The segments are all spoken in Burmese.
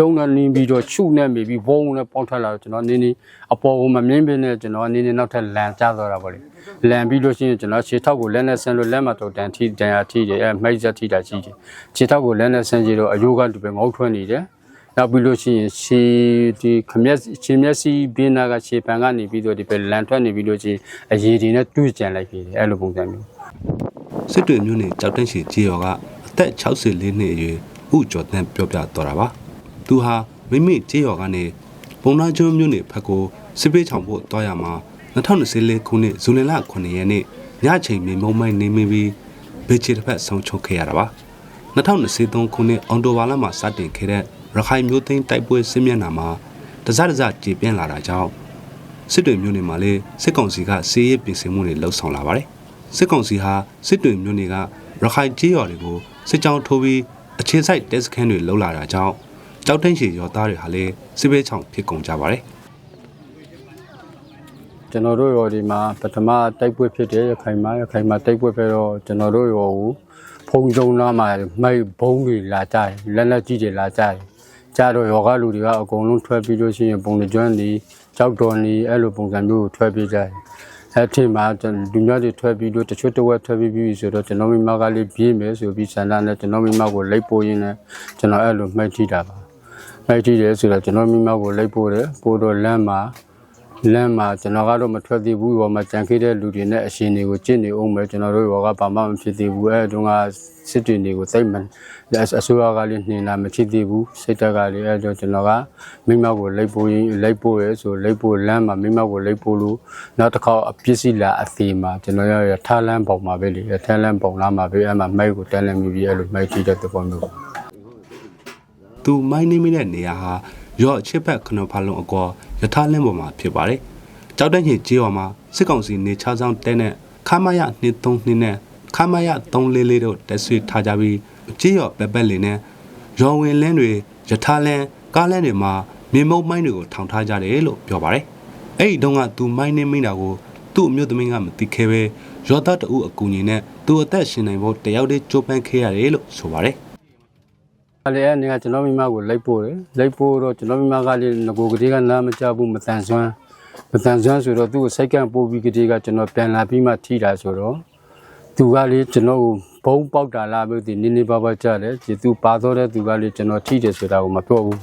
တုံးနဲ့နင်းပြီးတော့ချုနဲ့မိပြီးဝုန်းနဲ့ပေါက်ထွက်လာတော့ကျွန်တော်နင်းနေအပေါ်ကိုမမြင်ပင်နဲ့ကျွန်တော်နင်းနေနောက်ထပ်လန်ကျသွားတာပေါ့လေလန်ပြီးလို့ရှိရင်ကျွန်တော်ခြေထောက်ကိုလက်နဲ့ဆင်းလို့လက်မတော်တန်ထိတန်ရထိတယ်အဲမိတ်ဆက်ထိတာရှိတယ်ခြေထောက်ကိုလက်နဲ့ဆင်းကြည့်တော့အယိုးကတူပဲငုတ်ထွက်နေတယ်နောက်ပြီးလို့ရှိရင်ခြေဒီခမျက်ခြေမျက်စိဘင်းနာကခြေပံကနေပြီးတော့ဒီပဲလန်ထွက်နေပြီးလို့ရှိရင်အရည်ဒီနဲ့တူးကြံလိုက်ပြီအဲ့လိုပုံစံမျိုးစစ်တွေမျိုးနဲ့ကြောက်တန့်ရှိကြေးရော်ကအသက်64နှစ်အရွယ်ဥကျော်တန်းပြောပြတော်တာပါ သူဟာမိမိကြေးရော်ကနေပုံနာကျွန်းမျိုးနဲ့ဖက်ကိုစစ်ပေးချောင်ဖို့တွားရမှာ2024ခုနှစ်ဇူလိုင်လ9ရက်နေ့ညချိန်မြေမုံမိုင်းနေမိပြီးဘေချီတစ်ဖက်ဆုံးချုပ်ခဲ့ရတာပါ2023ခုနှစ်အောက်တိုဘာလမှာစတင်ခဲ့တဲ့ရခိုင်မျိုးသိန်းတိုက်ပွဲစစ်မျက်နှာမှာတစတစကြေပြန့်လာတာကြောင့်စစ်တွေမျိုးနယ်မှာလည်းစစ်ကောင်စီကစီးရဲပြင်ဆင်မှုတွေလှုပ်ဆောင်လာပါတယ်စစ်ကောင်စီဟာစစ်တွေမျိုးနယ်ကရခိုင်ကြေးရွာတွေကိုစစ်ကြောင်းထိုးပြီးအခြေစိုက်တက်စခန်းတွေလှုပ်လာတာကြောင့် ကြောက်တန့်ရှည်ရောသားတွေဟာလည်းစစ်ဘေးချောင်ဖြစ်ကုန်ကြပါတယ်ကျွန်တော်တို့ရောဒီမှာပထမတိုက်ပွဲဖြစ်တယ်ရခိုင်မှာရခိုင်မှာတိုက်ပွဲဖြစ်တော့ကျွန်တော်တို့ရောကိုဖုံကြုံလာမှာမိုက်ဘုံတွေလာကြတယ်လက်လက်ကြီးတွေလာကြတယ်ကြတော့ယောဂလူတွေကအကုန်လုံးထွက်ပြီးလို့ရှိရင်ပုံကျွမ်းတွေကြောက်တော်နေအဲ့လိုပုံစံမျိုးကိုထွက်ပြေးကြတယ်အဲ့ဒီမှာကျွန်တော်လူမျိုးတွေထွက်ပြီးတော့တချို့တစ်ဝက်ထွက်ပြီးပြီဆိုတော့ကျွန်တော်မိမကလေးပြေးမယ်ဆိုပြီးဆန္ဒနဲ့ကျွန်တော်မိမကိုလိုက်ပို့ရင်းနဲ့ကျွန်တော်အဲ့လိုမှတ်ကြည့်တာပါ မှတ်ကြည့်တယ်ဆိုတော့ကျွန်တော်မိမကိုလိုက်ပို့တယ်ပို့တော့လမ်းမှာလမ်းမှာကျွန်တော်ကတော့မထွက်သေးဘူးရောမကြံခဲ့တဲ့လူတွေနဲ့အရှင်တွေကိုကြင့်နေအောင်ပဲကျွန်တော်တို့ရောကဘာမှမဖြစ်သေးဘူးအဲတုန်းကစစ်တွေတွေကိုသိမ့်မှန်အစိုးရကလည်းနှင်လာမဖြစ်သေးဘူးစိတ်တက်ကလည်းအဲတော့ကျွန်တော်ကမိမကိုလိုက်ပို့ရင်လိုက်ပို့ရဲဆိုလိုက်ပို့လမ်းမှာမိမကိုလိုက်ပို့လို့နောက်တစ်ခါအပစ္စည်းလာအသေးမှာကျွန်တော်ရထားလမ်းပုံမှာပဲလေထားလမ်းပုံလာမှာပဲအဲမှာမိုက်ကိုတန်းလမ်းမိပြီးအဲလိုမိုက်ကြည့်တဲ့သဘောမျိုး သူမိုင်းနေမိတဲ့နေရာဟာရော့ချစ်ဘက်ခနဖာလုံးအကောယထာလင်းပေါ်မှာဖြစ်ပါတယ်။ကြောက်တဲ့ညကြေးရွာမှာစစ်ကောင်စီနေချောင်းဆောင်တဲနဲ့ခမရ232နဲ့ခမရ344တို့တက်ဆွေထားကြပြီးကြေးရွာပက်ပက်လေးနဲ့ရော်ဝင်လင်းတွေယထာလင်းကားလင်းတွေမှာမြေမုံမိုင်းတွေကိုထောင်ထားကြတယ်လို့ပြောပါတယ်။အဲ့ဒီတုန်းကသူမိုင်းနေမိတာကိုသူ့အမျိုးသမီးကမသိခဲ့ပဲရောသားတအုပ်အကူညီနဲ့သူအသက်ရှင်နိုင်ဖို့တယောက်တည်းကြိုးပမ်းခဲ့ရတယ်လို့ဆိုပါတယ်။ အဲ့လေအနေကကျွန်တော်မိမကိုလိုက်ပို့တယ်လိုက်ပို့တော့ကျွန်တော်မိမကလည်းငကိုကလေးကနားမကြဘူးမတန်ဆွမ်းမတန်ဆွမ်းဆိုတော့သူ့ကိုစိတ်ကန့်ပို့ပြီးကလေးကကျွန်တော်ပြန်လာပြီးမှထိတာဆိုတော့သူကလေကျွန်တော်ကိုဘုံပေါက်တာလားမသိနင်းနေပါပါကြတယ်ဒီသူပါတော့တဲ့သူကလေကျွန်တော်ထိတယ်ဆိုတာကိုမပြောဘူး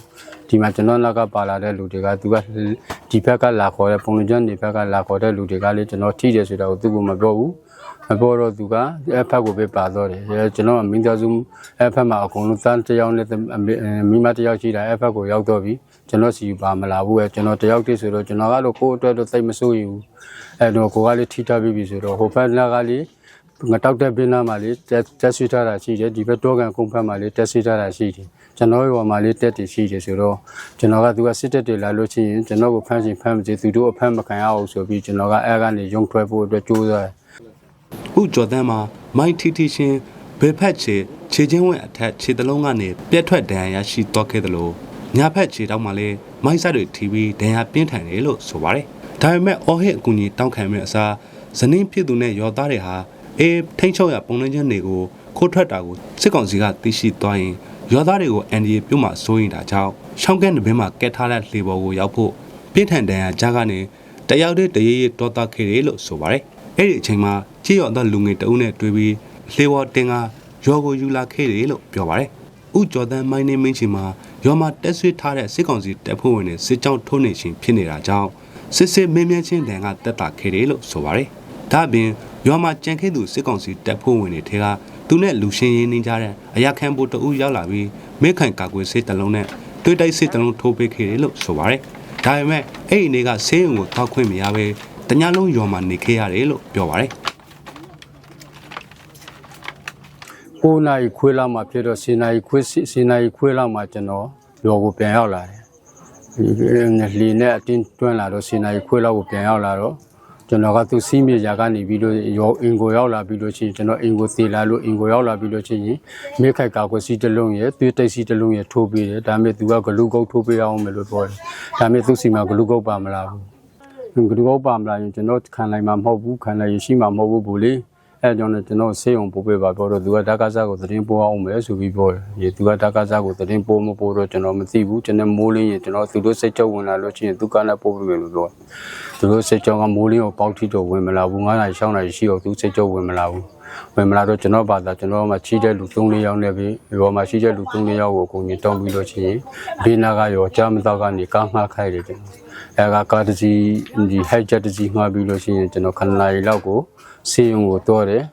ဒီမှာကျွန်တော်နောက်ကပါလာတဲ့လူတွေကသူကဒီဘက်ကလာခေါ်တဲ့ပုံလွန်ကျွန်းဒီဘက်ကလာခေါ်တဲ့လူတွေကလေကျွန်တော်ထိတယ်ဆိုတာကိုသူကမပြောဘူး မပေါ်တော့သူကအဖက်ကိုပဲပါတော့တယ်အဲကျွန်တော်ကမိသားစုအဖက်မှာအကုန်လုံးစမ်းတစ်ယောက်နဲ့မိမတစ်ယောက်ရှိတာအဖက်ကိုရောက်တော့ပြီကျွန်တော်စီပါမလာဘူးအဲကျွန်တော်တစ်ယောက်တည်းဆိုတော့ကျွန်တော်ကတော့ကိုယ့်အတွက်တော့သိမစိုးရင်ဘူးအဲတော့ကိုကလေးထိထားပြီးပြီဆိုတော့ဟိုဘက်နာကလေးငတောက်တဲ့ပင်နာမှာလေးတက်ဆွေးထားတာရှိတယ်ဒီဘက်တော့ကန်ကုန်းဖက်မှာလေးတက်ဆွေးထားတာရှိတယ်ကျွန်တော်ရောမှာလေးတက်တည်ရှိတယ်ဆိုတော့ကျွန်တော်ကသူကစစ်တက်တွေလာလို့ချင်းရင်ကျွန်တော်ကိုဖမ်းချင်ဖမ်းမချင်သူတို့အဖမ်းမခံရအောင်ဆိုပြီးကျွန်တော်ကအဲကနေရုံထွက်ဖို့အတွက်ကြိုးစားတယ် ဥကျော်တန်းမှာမိုင်းထီထီရှင်ဘေဖက်ချေခြေချင်းဝင့်အထက်ခြေတလုံးကနေပြက်ထွက်ဒဏ်ရာရရှိတော့ခဲ့တယ်လို့ညာဖက်ခြေတောက်မှာလည်းမိုင်းဆက်တွေထီပြီးဒဏ်ရာပြင်းထန်တယ်လို့ဆိုပါတယ်။ဒါပေမဲ့အော်ဟစ်အကူကြီးတောင်းခံမဲ့အစားဇနင်းဖြစ်သူနဲ့ရောသားတွေဟာအေးထိန်းချုပ်ရပုံနှင်းချင်းတွေကိုခိုးထွက်တာကိုစစ်ကောင်စီကသိရှိသွားရင်ရောသားတွေကိုအန်ဒီပြုတ်မှစိုးရင်တာကြောင့်ရှောင်းကဲနဘင်းမှာကက်ထားတဲ့လှေပေါ်ကိုရောက်ဖို့ပြင်းထန်ဒဏ်ရာကြားကနေတယောက်တည်းတရေရေတောသားခဲ့တယ်လို့ဆိုပါတယ်။အဲ့ဒီအချိန်မှာ ချီရော်သောလူငယ်တအုပ်နဲ့တွေ့ပြီးလှေပေါ်တင်ကရောကိုယူလာခဲ့တယ်လို့ပြောပါတယ်။ဥကျော်တန်းမိုင်းနေမင်းချီမှာရောမှာတက်ဆွေးထားတဲ့စစ်ကောင်စီတပ်ဖွဲ့ဝင်တွေစစ်ကြောင်းထိုးနေခြင်းဖြစ်နေတာကြောင့်စစ်စစ်မင်းမြန်းချင်းတန်ကတက်တာခဲ့တယ်လို့ဆိုပါတယ်။ဒါ့အပြင်ရောမှာကြံခဲ့သူစစ်ကောင်စီတပ်ဖွဲ့ဝင်တွေထဲကသူနဲ့လူရှင်ရင်းနေကြတဲ့အရာခံဖို့တအုပ်ရောက်လာပြီးမိခိုင်ကာကွယ်စစ်တလုံးနဲ့တွေ့တိုက်စစ်တလုံးထိုးပေးခဲ့တယ်လို့ဆိုပါတယ်။ဒါပေမဲ့အဲ့ဒီနေ့ကဆေးရုံကိုတောက်ခွင့်မရဘဲတညလုံးရောမှာနေခဲ့ရတယ်လို့ပြောပါတယ် 9နာရီခွေးလောက်မှဖြစ်တော့10နာရီခွေး10နာရီခွေးလောက်မှကျွန်တော်ရောကိုပြန်ရောက်လာတယ်။ဒီလေနဲ့အတင်းတွန်းလာတော့10နာရီခွေးလောက်ကိုပြန်ရောက်လာတော့ကျွန်တော်ကသူစီးမြေရာကနေပြီးတော့ရောအင်ကိုရောက်လာပြီးလို့ချင်းကျွန်တော်အင်ကိုသေးလာလို့အင်ကိုရောက်လာပြီးလို့ချင်းမိခိုက်ကာကိုစီတစ်လုံးရယ်သွေးတိတ်စီတစ်လုံးရယ်ထိုးပေးတယ်ဒါပေမဲ့သူကဂလူကုတ်ထိုးပေးအောင်မယ်လို့ပြောတယ်ဒါပေမဲ့သူစီမှာဂလူကုတ်ပါမလားဘူးဂလူကောပါမလားရင်ကျွန်တော်ခံနိုင်မှာမဟုတ်ဘူးခံနိုင်ရရှိမှာမဟုတ်ဘူးဘူးလေ အဲကြောင့်လည်းကျွန်တော်ဆေးရုံပို့ပေးပါပြောတော့သူကဓာတ်ကစားကိုသတင်းပို့အောင်မယ်ဆိုပြီးပြောတယ်ဒီသူကဓာတ်ကစားကိုသတင်းပို့မပို့တော့ကျွန်တော်မသိဘူးကျွန်တော်မိုးလင်းရင်ကျွန်တော်သူတို့စိတ်ချုပ်ဝင်လာလို့ချင်းသူကလည်းပို့ပြီးမယ်လို့ပြောသူတို့စိတ်ချုပ်ကမိုးလင်းကိုပေါက်ထီတော့ဝင်မလာဘူး9နိုင်6နိုင်ရှိတော့သူစိတ်ချုပ်ဝင်မလာဘူးဝင်မလာတော့ကျွန်တော်ဘာသာကျွန်တော်မှချီးတဲ့လူ3-4ယောက်နဲ့ပြီးဒီပေါ်မှာရှိတဲ့လူ3-4ယောက်ကိုအကုန်ကြီးတောင်းပြီးလို့ချင်းဘေးနာကရောကြားမတော့ကနေကားမှားခိုင်းတယ်ကျွန်တော်အဲကကားတစ်စီးဒီဟက်ဂျက်တစ်စီးမှားပြီးလို့ချင်းကျွန်တော်ခဏလေးလောက်ကို ဆေးရုံကိုတော့တယ်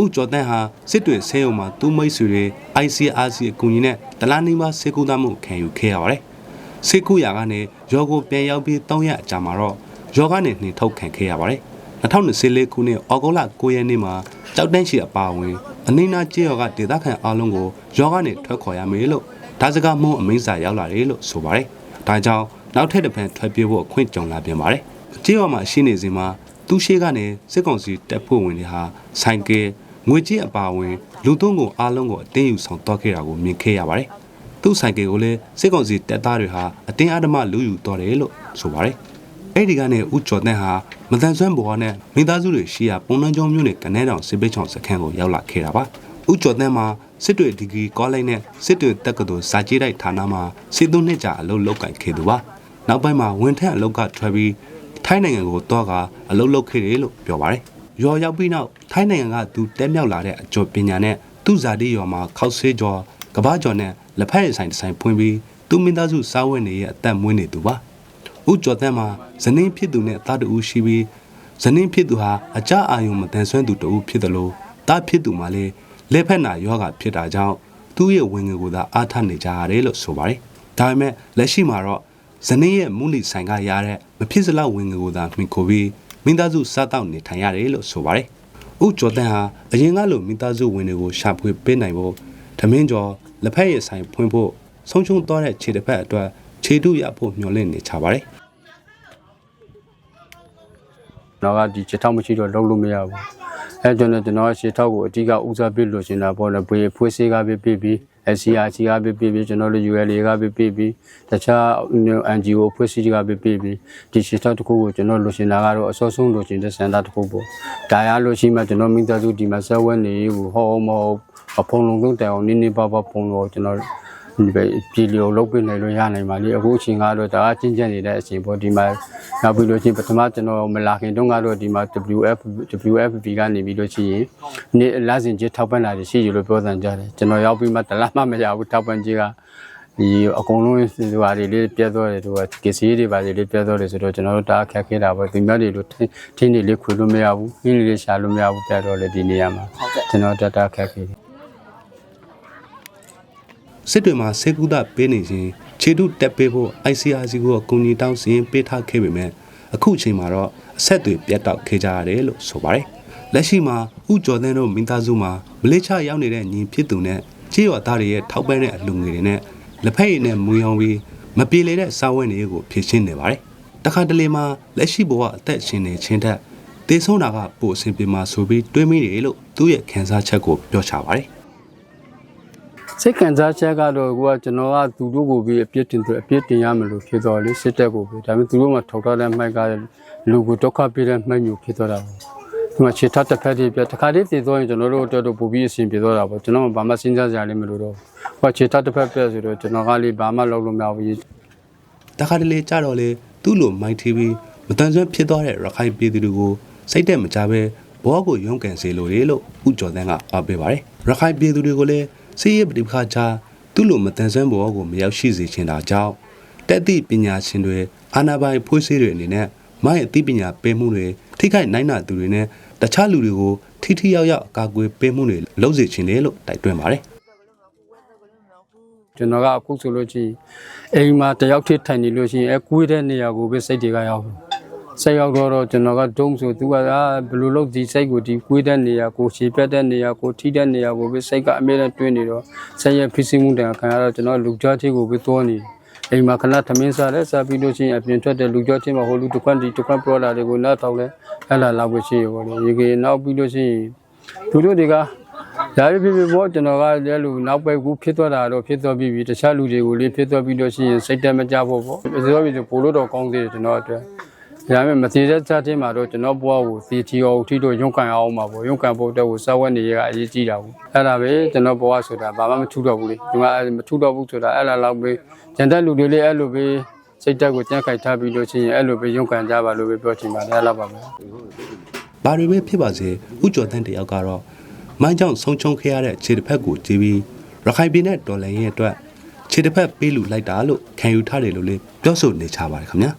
ဦးကျော်တန်းဟာစစ်တွေဆေးရုံမှာသူ့မိတ်ဆွေတွေ ICRC အကူအညီနဲ့တလားနီးပါးဆေးကုသမှုခံယူခဲ့ရပါတယ်။ဆေးကုရာကနေရောကိုပြန်ရောက်ပြီး၃ရက်အကြာမှာတော့ရောကနေနှင်ထုတ်ခံခဲ့ရပါတယ်။2024ခုနှစ်ဩဂုတ်လ9ရက်နေ့မှာကြောက်တန်းရှိအပါအဝင်အနိနာကျေးရောကဒေသခံအားလုံးကိုရောကနေထွက်ခေါ်ရမယ်လို့ဒါစကားမှုအမိန့်စာရောက်လာတယ်လို့ဆိုပါတယ်။ဒါကြောင့်နောက်ထပ်တစ်ဖန်ထွက်ပြေးဖို့အခွင့်ကြုံလာပြန်ပါတယ်။ ကျေးရောမှာရှိနေစဉ်မှာသူရှိကနေစစ်ကောင်စီတပ်ဖွဲ့ဝင်တွေဟာဆိုင်ကယ်ငွေကြေးအပါအဝင်လူသုံးကိုအားလုံးကိုအတင်းယူဆောင်တော့ခဲ့တာကိုမြင်ခဲ့ရပါတယ်။သူ့ဆိုင်ကယ်ကိုလည်းစစ်ကောင်စီတပ်သားတွေဟာအတင်းအဓမ္မလူယူတော့တယ်လို့ဆိုပါတယ်။အဲ့ဒီကနေဦးကျော်တန်းဟာမတန်ဆွမ်းဘောနဲ့မိသားစုတွေရှိရာပုံနှန်းကျောင်းမြို့နယ်ကနေတောင်စစ်ပိတ်ချောင်စခန်းကိုရောက်လာခဲ့တာပါ။ဦးကျော်တန်းမှာစစ်တွေဒီဂရီကောလိပ်နဲ့စစ်တွေတက္ကသိုလ်စာကြည့်တိုက်ဌာနမှာစစ်သွင်းနှစ်ကြာအလုပ်လုပ်ကင်ခဲ့သူပါ။နောက်ပိုင်းမှာဝန်ထမ်းအလုပ်ကထွက်ပြီး ထိုင်းနိုင်ငံကိုတော့ကအလုပ်လုပ်ခဲ့တယ်လို့ပြောပါတယ်။ရော်ရောက်ပြီးနောက်ထိုင်းနိုင်ငံကသူတဲမြောက်လာတဲ့အကျော်ပညာနဲ့သူ့ဇာတိရော်မှာခောက်ဆေးကျော်ကဘာကျော်နဲ့လက်ဖက်ရည်ဆိုင်တစ်ဆိုင်ဖွင့်ပြီးသူမိသားစုစားဝတ်နေရဲ့အသက်မွေးနေသူပါ။ဦးကျော်တန်းမှာဇနင်းဖြစ်သူနဲ့တာတူရှိပြီးဇနင်းဖြစ်သူဟာအကြအာယုံမတန်ဆွမ်းသူတဦးဖြစ်တယ်လို့တာဖြစ်သူမှလည်းလက်ဖက်နာယောဂဖြစ်တာကြောင့်သူ့ရဲ့ဝင်ငွေကိုသာအားထားနေကြရတယ်လို့ဆိုပါတယ်။ဒါပေမဲ့လက်ရှိမှာတော့ ဇနီးရဲ့မူလီဆိုင်ကရတဲ့မဖြစ်စလောက်ဝင်ငွေကိုသာမှီခိုပြီးမိသားစုစားတောက်နေထိုင်ရတယ်လို့ဆိုပါတယ်။ဦးကျော်တန်းဟာအရင်ကလိုမိသားစုဝင်တွေကိုရှာဖွေပေးနိုင်ဖို့ဓမင်းကျော်လက်ဖက်ရည်ဆိုင်ဖွင့်ဖို့ဆုံးရှုံးသွားတဲ့ခြေတစ်ဖက်အတွက်ခြေတုရဖို့မျှော်လင့်နေချပါတယ်တော့ကဒီချက်ထောက်မရှိတော့လုံးလို့မရဘူးအဲကြောင့်လည်းကျွန်တော်ကချက်ထောက်ကိုအဓိကဦးစားပေးလို့ရှင်တာပေါ့လေဘွေဖွေးစေးကပဲပြပြီး SCRC ကပဲပြပြီးကျွန်တော်တို့ ULA ကပဲပြပြီးတခြား NGO ဖွဲ့စည်းကပဲပြပြီးဒီချက်ထောက်တစ်ခုကိုကျွန်တော်လို့ရှင်တာကတော့အစောဆုံးလို့ရှင်တဲ့စံတာတစ်ခုပေါ့ဒါရလို့ရှိမှကျွန်တော်မိသားစုဒီမှာဆက်ဝဲနေဘူးဟောမဟုတ်အဖုံလုံးလုံးတိုင်အောင်နင်းနေပါပါဖုံလို့ကျွန်တော်ဒီ ပဲပြည်လျော်လုပ်ပေးနိုင်လို့ရနိုင်ပါလေအခုအချိန်ကတော့ဒါအချင်းချင်းနေတဲ့အချိန်ပေါ့ဒီမှာနောက်ပြီးလို့ချင်းပထမကျွန်တော်မလာခင်တုန်းကတော့ဒီမှာ WF WFP ကနေပြီးလို့ရှိရင်နေ့လစဉ်ချင်းထောက်ပံ့တာရှိရလို့ပြောသံကြတယ်ကျွန်တော်ရောက်ပြီးမှတလားမှမရဘူးထောက်ပံ့ကြီးကဒီအကုန်လုံးဟိုဟာတွေလေးပြတ်သွားတယ်သူကကစ္စည်းတွေပါလေးပြတ်သွားတယ်ဆိုတော့ကျွန်တော်တို့ဒါအခက်ခဲတာပေါ့ဒီမြတ်တွေလို့ထင်းနေလေးခွေလို့မရဘူးဟင်းလေးရှာလို့မရဘူးပြတ်တော့လေဒီနေရာမှာကျွန်တော်တတအခက်ခဲတယ် စစ်တွေမှာစေကူတာပေးနေခြင်းခြေတုတက်ပေးဖို့ ICRC ကိုအကူအညီတောင်းစီရင်ပေးထားခဲ့ပေမဲ့အခုအချိန်မှာတော့အဆက်တွေပြတ်တောက်ခဲ့ကြရတယ်လို့ဆိုပါတယ်။လက်ရှိမှာဥကျော်သန်းတို့မိသားစုမှာမလေးရှားရောက်နေတဲ့ညီဖြစ်သူနဲ့ချေးရွာသားတွေရဲ့ထောက်ပံ့တဲ့အလူငွေတွေနဲ့လက်ဖက်ရည်နဲ့မူရောင်ပြီးမပြေလေတဲ့စာဝတ်တွေကိုဖြည့်ရှင်းနေပါတယ်။တခါတလေမှာလက်ရှိဘဝအသက်ရှင်နေခြင်းတက်တေဆုံးတာကပိုအဆင်ပြေမှာဆိုပြီးတွေးမိတယ်လို့သူ့ရဲ့ခံစားချက်ကိုပြောချပါတယ်။ စိတ်ကန်စားချက်ကတော့ကိုကကျွန်တော်ကသူတို့ကိုပြီးအပြစ်တင်သူအပြစ်တင်ရမလို့ဖြစ်သွားလေစစ်တပ်ကိုပြီးဒါပေမဲ့သူတို့မှထောက်ထားတဲ့မိုက်ကလူကိုဒုက္ခပေးတဲ့မိုက်မျိုးဖြစ်သွားတာပေါ့ဒီမှာခြေထပ်တစ်ဖက်တည်းပြတခါတည်းတည်သွားရင်ကျွန်တော်တို့အတွက်တော့ပိုပြီးအဆင်ပြေသွားတာပေါ့ကျွန်တော်ဘာမှစဉ်းစားစရာလည်းမလိုတော့ဘူးဟောခြေထပ်တစ်ဖက်ပြဆိုတော့ကျွန်တော်ကလေးဘာမှလုပ်လို့မရဘူးတခါတလေကြတော့လေသူ့လိုမိုက်တီဗီမတန်ဆွမ်းဖြစ်သွားတဲ့ရခိုင်ပြည်သူတွေကိုစိတ်တက်မကြပဲဘောကိုရုန်းကန်စေလိုတယ်လို့ဥကျော်သန်းကအားပေးပါတယ်ရခိုင်ပြည်သူတွေကိုလည်း စီးရဲပဋိပက္ခချသူ့လိုမတန်ဆွမ်းဘောကိုမရောက်ရှိစေချင်တာကြောင့်တက်သည့်ပညာရှင်တွေအာနာပိုင်ဖွေးဆေးတွေအနေနဲ့မိုင်းအသိပညာပေးမှုတွေထိခိုက်နိုင်နာသူတွေနဲ့တခြားလူတွေကိုထိထိရောက်ရောက်အကာအကွယ်ပေးမှုတွေလုပ်စေချင်တယ်လို့တိုက်တွန်းပါတယ်ကျွန်တော်ကအခုဆိုလို့ရှိရင်အိမ်မှာတယောက်ထိထိုင်နေလို့ရှိရင်အဲကွေးတဲ့နေရာကိုပဲစိတ်တွေကရောက်တ ယ်စိတ်ရောက်တော့ကျွန်တော်ကဒုံးဆိုသူကအာဘယ်လိုလုပ်ဒီစိတ်ကိုဒီကွေးတဲ့နေရာကိုခြေပြတ်တဲ့နေရာကိုထိတဲ့နေရာကိုပဲစိတ်ကအမြဲတမ်းတွင်းနေတော့စိတ်ရဲ့ဖြစ်စီမှုတန်ခံရတော့ကျွန်တော်လူကြားသေးကိုပဲသွားနေအိမ်မှာခဏသမင်းစားလဲစားပြီးလို့ရှိရင်အပြင်ထွက်တဲ့လူကြားသေးမှာဟိုလူတစ်ခွက်ဒီတစ်ခွက်ပြောလာတွေကိုနောက်ထောက်လဲအဲ့လာလောက်ပဲရှိရပါလေရေကြီးနောက်ပြီးလို့ရှိရင်သူတို့တွေကဒါပြပြပေါ့ကျွန်တော်ကလည်းလူနောက်ပဲကူဖြစ်သွားတာတော့ဖြစ်သွားပြီးပြီတခြားလူတွေကိုလေးဖြစ်သွားပြီးလို့ရှိရင်စိတ်တက်မကြဖို့ပေါ့ဖြစ်သွားပြီးဆိုပို့လို့တော့ကောင်းသေးတယ်ကျွန်တော်အတွက် ဒါပေမဲ့မသေးတဲ့ချက်ချင်းမှာတော့ကျွန်တော်ဘဝကိုစီတီအော်ထီတို့ရုန်းကန်အောင်မှာပေါ့ရုန်းကန်ဖို့အတွက်ကိုစောဝက်နေရကအရေးကြီးတာဘူးအဲ့ဒါပဲကျွန်တော်ဘဝဆိုတာဘာမှမထူတော့ဘူးလေဒီမှာမထူတော့ဘူးဆိုတာအဲ့လာလောက်ပဲကျန်တဲ့လူတွေလေးအဲ့လိုပဲစိတ်တက်ကိုကြံ့ခိုက်ထားပြီးလို့ရှိရင်အဲ့လိုပဲရုန်းကန်ကြပါလို့ပဲပြောချင်ပါတယ်အဲ့လောက်ပါပဲဘာတွေပဲဖြစ်ပါစေဥကျော်တန်းတယောက်ကတော့မိုင်းကြောင့်ဆုံးချုံခဲ့ရတဲ့ခြေတစ်ဖက်ကိုကြည်ပြီးရခိုင်ပြည်နယ်တော်လှန်ရေးအတွက်ခြေတစ်ဖက်ပေးလူလိုက်တာလို့ခံယူထားတယ်လို့လည်းပြောဆိုနေကြပါတယ်ခင်ဗျာ